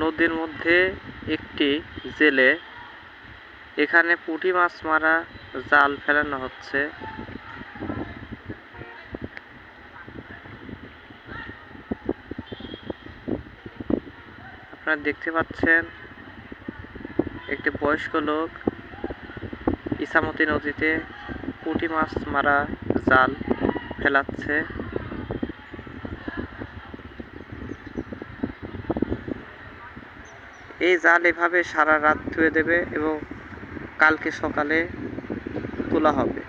নদীর মধ্যে একটি জেলে। এখানে পুঁটি মাছ মারা, জাল ফেলানো হচ্ছে। আপনারা দেখতে পাচ্ছেন একটি বয়স্ক লোক ইসামতি নদীতে পুঁটি মাছ মারা, জাল ফেলাচ্ছে। এই জাল এভাবে সারা রাত ধুয়ে দেবে এবং কালকে সকালে তোলা হবে।